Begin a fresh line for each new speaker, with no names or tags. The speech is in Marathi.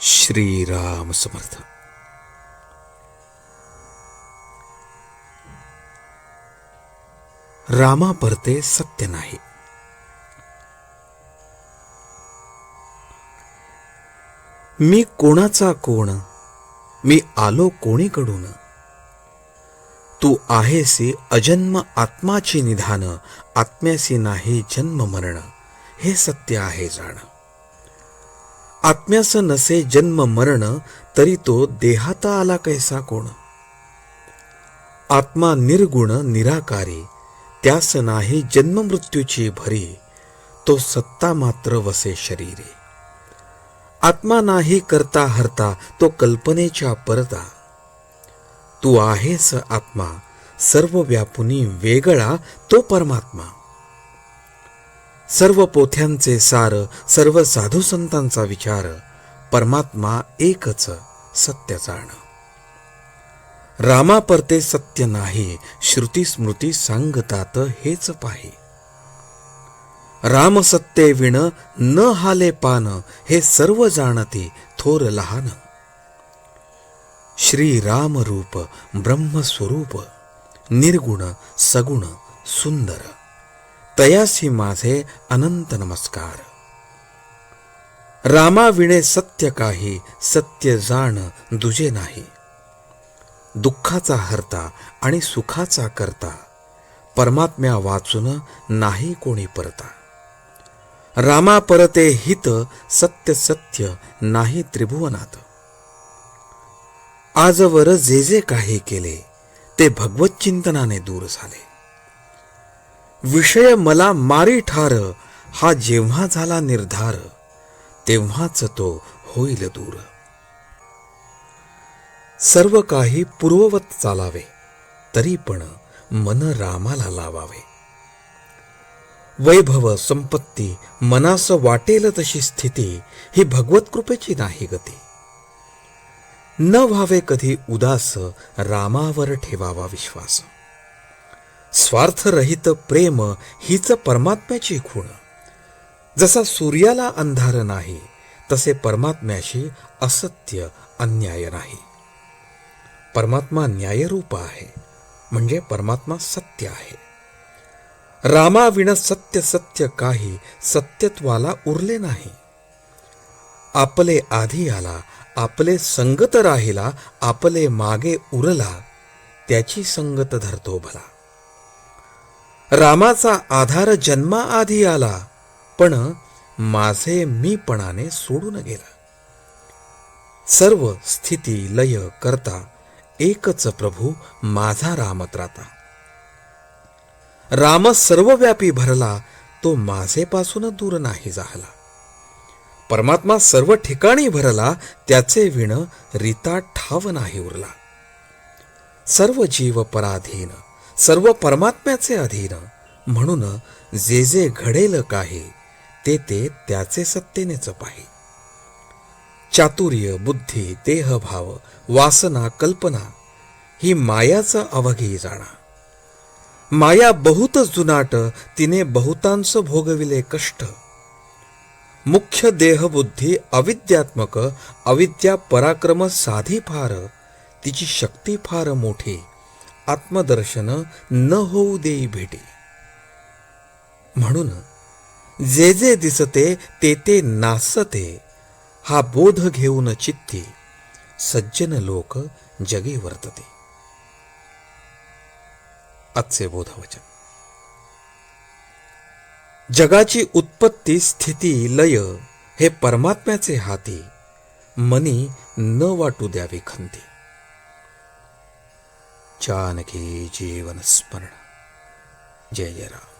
श्रीराम समर्थ. रामा परते सत्य नाही. मी कोणाचा कोण मी आलो कोणीकडून? तू आहेसी अजन्म आत्माची निधान आत्म्यासी नाही जन्म मरण हे सत्य आहे जाणं. आत्म्यास नसे जन्म मरण तरी तो देहाता आला कैसा कोण? आत्मा निर्गुण निराकारी त्यास नाही जन्म मृत्यूची भरी तो सत्ता मात्र वसे शरीरे. आत्मा नाही करता हरता तो कल्पनेच्या परता. तू आहेस आत्मा सर्व व्यापुनी वेगळा तो परमात्मा. सर्व पोथ्यांचे सार सर्व साधू संतांचा विचार परमात्मा एकच सत्य जाण. रामा परते सत्य नाही श्रुती स्मृती सांगतात हेच पाहि. राम सत्ये विण न हाले पान हे सर्व जाणते थोर लहान. श्री राम रूप ब्रह्मस्वरूप निर्गुण सगुण सुंदर. तयासी माझे अनंत नमस्कार रामा विणे सत्य काही सत्य जाण दुजे नाही दुःखाचा हरता आणि सुखाचा करता परमात्म्या वाचून नाही कोणी परता रामा परते हित सत्य सत्य नाही त्रिभुवनात आजवर जे जे काही केले ते भगवत चिंतनाने दूर झाले विषय मला मारी ठार हा जेव्हा झाला निर्धार तेव्हाच तो होईल दूर. सर्व काही पूर्ववत चालावे तरी पण मन रामाला लावावे. वैभव संपत्ती मनास वाटेल तशी स्थिती ही भगवत कृपेची नाही गती. न व्हावे कधी उदास रामावर ठेवावा विश्वास. स्वार्थरहित प्रेम हीच परमात्म्याची खूण. जसा सूर्याला अंधार नाही तसे परमात्म्याशी असत्य अन्याय नाही. परमात्मा न्यायरूप आहे म्हणजे परमात्मा सत्य आहे. रामाविण सत्य सत्य काही सत्यत्वाला उरले नाही. आपले आधी आला आपले संगत राहिला आपले मागे उरला त्याची संगत धरतो भला. रामाचा आधार जन्मा आधी आला पण माझे मीपणाने सोडून गेला. सर्व स्थिती लय करता एकच प्रभू माझा रामत्राता राम सर्वव्यापी भरला तो माझेपासून दूर नाही झाला. परमात्मा सर्व ठिकाणी भरला त्याचे विण रीता ठाव नाही उरला. सर्व जीव पराधीन सर्व परमात्म्याचे अधीन. म्हणून जे जे घडेल काही ते ते त्याचे सत्तेनेच पाहि. चातुर्य बुद्धी देहभाव वासना कल्पना ही मायाचा अवघी जाणा. माया बहुत जुनाट तिने बहुतांश भोगविले कष्ट. मुख्य देहबुद्धी अविद्यात्मक अविद्या पराक्रम साधी फार तिची शक्ती फार मोठी. आत्मदर्शन न होऊ देई भेटे. म्हणून जे जे दिसते ते ते नासते हा बोध घेऊन चित्ती सज्जन लोक जगे वर्तते. आजचे बोधवचन. जगाची उत्पत्ती स्थिती लय हे परमात्म्याचे हाती मनी न वाटू द्यावे खंती. జానకి జీవన స్మరణ. జయ జయరామ్.